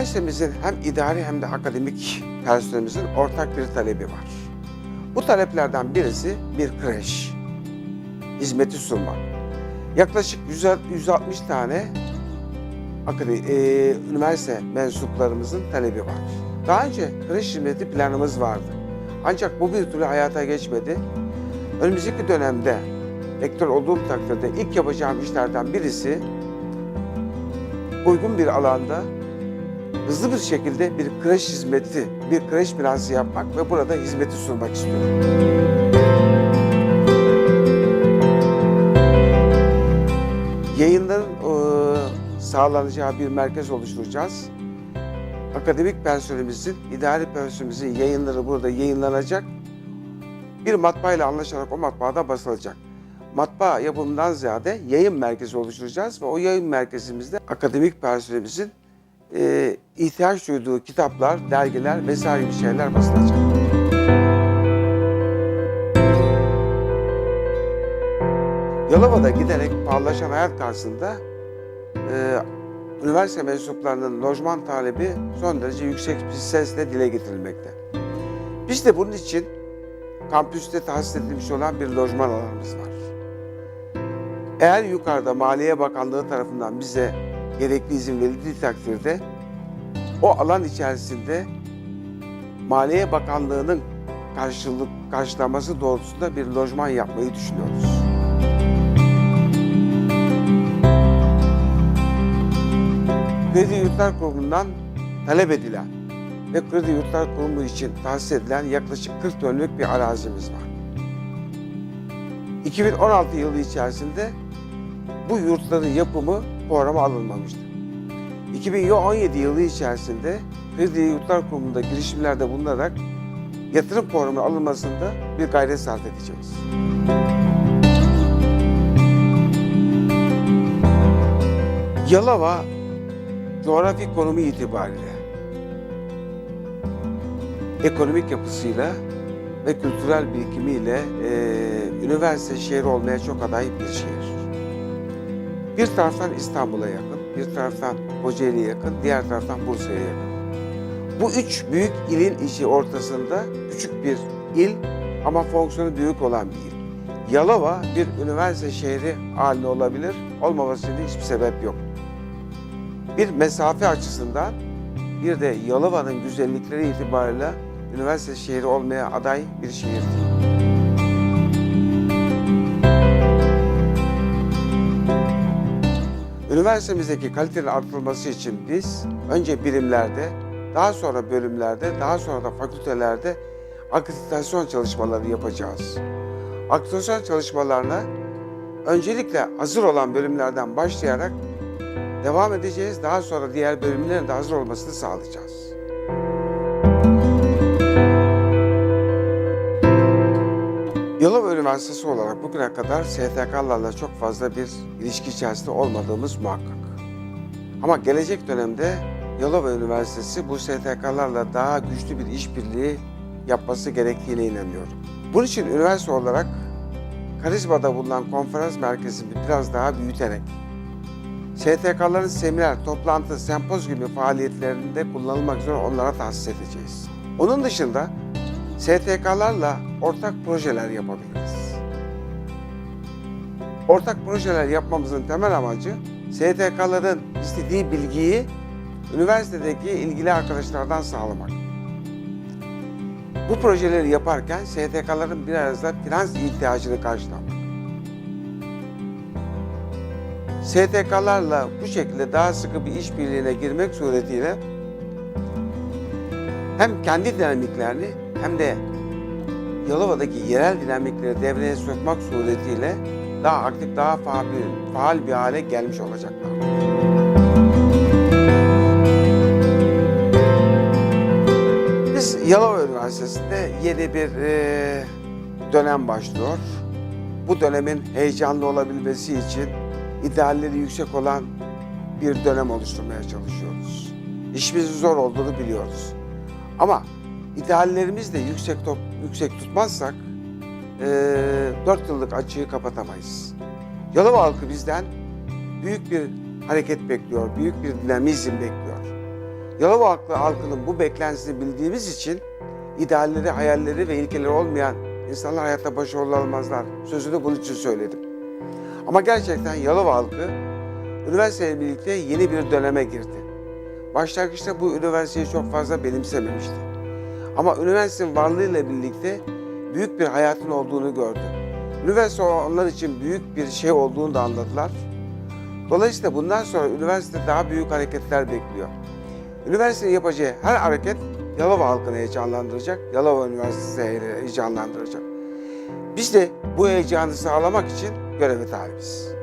Üniversitemizin hem idari hem de akademik personelimizin ortak bir talebi var. Bu taleplerden birisi bir kreş hizmeti sunmak. Yaklaşık 100 160 tane e, üniversite mensuplarımızın talebi var. Daha önce kreş hizmeti planımız vardı. Ancak bu bir türlü hayata geçmedi. Önümüzdeki dönemde rektör olduğum takdirde ilk yapacağım işlerden birisi uygun bir alanda hızlı bir şekilde bir kreş hizmeti, bir kreş binası yapmak ve burada hizmeti sunmak istiyorum. Yayınların eee, sağlanacağı bir merkez oluşturacağız. Akademik personelimizin, idari personelimizin yayınları burada yayınlanacak. Bir matbaayla anlaşarak o matbaada basılacak. Matbaa yapımından ziyade yayın merkezi oluşturacağız ve o yayın merkezimizde akademik personelimizin eee ihtiyaç duyduğu kitaplar, dergiler vesaire gibi şeyler basılacak. Yalova'da giderek pahalılaşan hayat karşısında e, üniversite mensuplarının lojman talebi son derece yüksek bir sesle dile getirilmekte. Biz de bunun için kampüste tahsis edilmiş olan bir lojman alanımız var. Eğer yukarıda Maliye Bakanlığı tarafından bize gerekli izin verildiği takdirde o alan içerisinde Maliye Bakanlığı'nın karşılık karşılaması doğrultusunda bir lojman yapmayı düşünüyoruz. Kredi Yurtlar Kurumu'ndan talep edilen ve Kredi Yurtlar Kurumu için tahsis edilen yaklaşık 40 dönümlük bir arazimiz var. 2016 yılı içerisinde bu yurtların yapımı programa alınmamıştı. 2017 yılı içerisinde Kredi Yurtlar Kurumu'nda girişimlerde bulunarak yatırım programı alınmasında bir gayret sarf edeceğiz. Yalova coğrafi konumu itibariyle ekonomik yapısıyla ve kültürel birikimiyle e, üniversite şehri olmaya çok aday bir şehir. Bir taraftan İstanbul'a yakın, bir taraftan Kocaeli'ye yakın, diğer taraftan Bursa'ya yakın. Bu üç büyük ilin içi ortasında küçük bir il ama fonksiyonu büyük olan bir il. Yalova bir üniversite şehri haline olabilir, olmaması için hiçbir sebep yok. Bir mesafe açısından bir de Yalova'nın güzellikleri itibariyle üniversite şehri olmaya aday bir şehir değil. Üniversitemizdeki kalitenin artırılması için biz önce birimlerde, daha sonra bölümlerde, daha sonra da fakültelerde akreditasyon çalışmaları yapacağız. Akreditasyon çalışmalarına öncelikle hazır olan bölümlerden başlayarak devam edeceğiz. Daha sonra diğer bölümlerin de hazır olmasını sağlayacağız. Yalova Üniversitesi olarak bugüne kadar STK'larla çok fazla bir ilişki içerisinde olmadığımız muhakkak. Ama gelecek dönemde Yalova Üniversitesi bu STK'larla daha güçlü bir işbirliği yapması gerektiğine inanıyorum. Bunun için üniversite olarak Karizma'da bulunan konferans merkezini biraz daha büyüterek STK'ların seminer, toplantı, sempoz gibi faaliyetlerinde kullanılmak üzere onlara tahsis edeceğiz. Onun dışında STK'larla ortak projeler yapabiliriz. Ortak projeler yapmamızın temel amacı STK'ların istediği bilgiyi üniversitedeki ilgili arkadaşlardan sağlamak. Bu projeleri yaparken STK'ların biraz da finans ihtiyacını karşılamak. STK'larla bu şekilde daha sıkı bir işbirliğine girmek suretiyle hem kendi dinamiklerini hem de Yalova'daki yerel dinamikleri devreye sokmak suretiyle daha aktif, daha faal faal bir hale gelmiş olacaklar. Biz Yalova Üniversitesi'nde yeni bir e, dönem başlıyor. Bu dönemin heyecanlı olabilmesi için idealleri yüksek olan bir dönem oluşturmaya çalışıyoruz. İşimizin zor olduğunu biliyoruz. Ama ideallerimizi de yüksek, top, yüksek tutmazsak e, 4 yıllık açığı kapatamayız. Yalova halkı bizden büyük bir hareket bekliyor, büyük bir dinamizm bekliyor. Yalova halkı, halkının bu beklentisini bildiğimiz için idealleri, hayalleri ve ilkeleri olmayan insanlar hayatta başarılı olmazlar. Sözünü bunun için söyledim. Ama gerçekten Yalova halkı üniversiteyle birlikte yeni bir döneme girdi. Başlangıçta bu üniversiteyi çok fazla benimsememişti. Ama üniversitenin varlığıyla birlikte büyük bir hayatın olduğunu gördü. Üniversite onlar için büyük bir şey olduğunu da anladılar. Dolayısıyla bundan sonra üniversite daha büyük hareketler bekliyor. Üniversitenin yapacağı her hareket Yalova halkını heyecanlandıracak, Yalova Üniversitesi'ni heyecanlandıracak. Biz de bu heyecanı sağlamak için göreve talibiz.